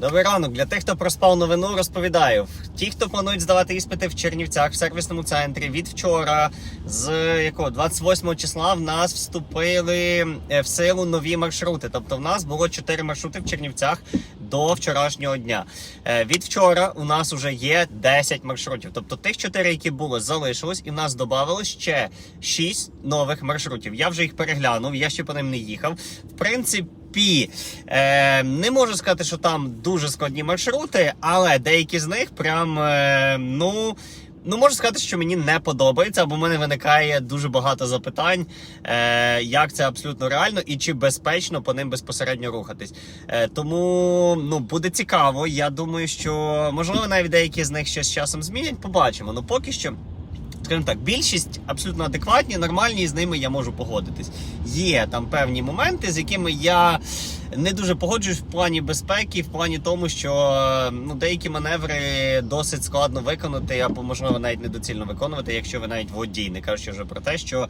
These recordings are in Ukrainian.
Добрий ранок. Для тих, хто проспав новину, розповідаю. Ті, хто планують здавати іспити в Чернівцях в сервісному центрі від вчора, з якого 28 числа, в нас вступили е, в силу нові маршрути. Тобто, в нас було 4 маршрути в Чернівцях до вчорашнього дня. Е, Від вчора у нас вже є 10 маршрутів. Тобто тих 4, які були, залишилось, і в нас додавалось ще 6 нових маршрутів. Я вже їх переглянув, я ще по ним не їхав. В принципі. Пі. Е, не можу сказати, що там дуже складні маршрути, але деякі з них прям е, ну. Ну, можу сказати, що мені не подобається, бо в мене виникає дуже багато запитань, е, як це абсолютно реально і чи безпечно по ним безпосередньо рухатись. Е, тому ну буде цікаво. Я думаю, що можливо навіть деякі з них щось з часом змінять. Побачимо. Ну поки що. Скажімо так, більшість абсолютно адекватні, нормальні, і з ними я можу погодитись. Є там певні моменти, з якими я не дуже погоджуюсь в плані безпеки, в плані тому, що ну, деякі маневри досить складно виконати, або можливо навіть недоцільно виконувати, якщо ви навіть водій, не кажучи вже про те, що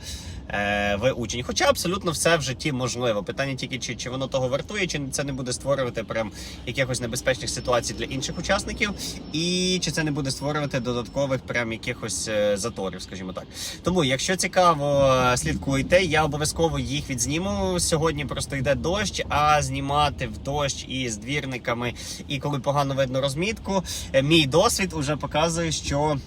е, ви учень. Хоча абсолютно все в житті можливо. Питання тільки чи, чи воно того вартує, чи це не буде створювати прям якихось небезпечних ситуацій для інших учасників, і чи це не буде створювати додаткових прям якихось е, заторів, скажімо так. Тому, якщо цікаво, е, слідкуйте. Я обов'язково їх відзніму. Сьогодні просто йде дощ, а знімати в дощ із двірниками, і коли погано видно розмітку, е, мій досвід уже показує, що.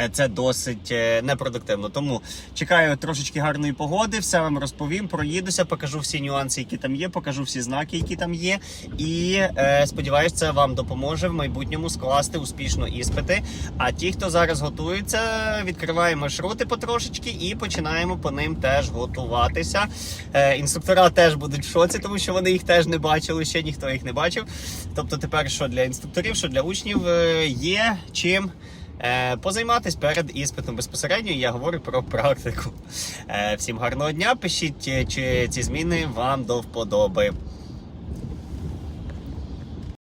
Е, Це досить е, непродуктивно. Тому чекаю трошечки гарної погоди. Все вам розповім. Проїдуся, покажу всі нюанси, які там є, покажу всі знаки, які там є. І е, сподіваюся, це вам допоможе в майбутньому скласти успішно іспити. А ті, хто зараз готується, відкриваємо маршрути потрошечки і починаємо по ним теж готуватися. Е, інструктора теж будуть в шоці, тому що вони їх теж не бачили, ще ніхто їх не бачив. Тобто, тепер що для інструкторів, що для учнів е, є чим. Е, Позайматись перед іспитом безпосередньо я говорю про практику. Е, Всім гарного дня. Пишіть, е, чи ці зміни вам до вподоби.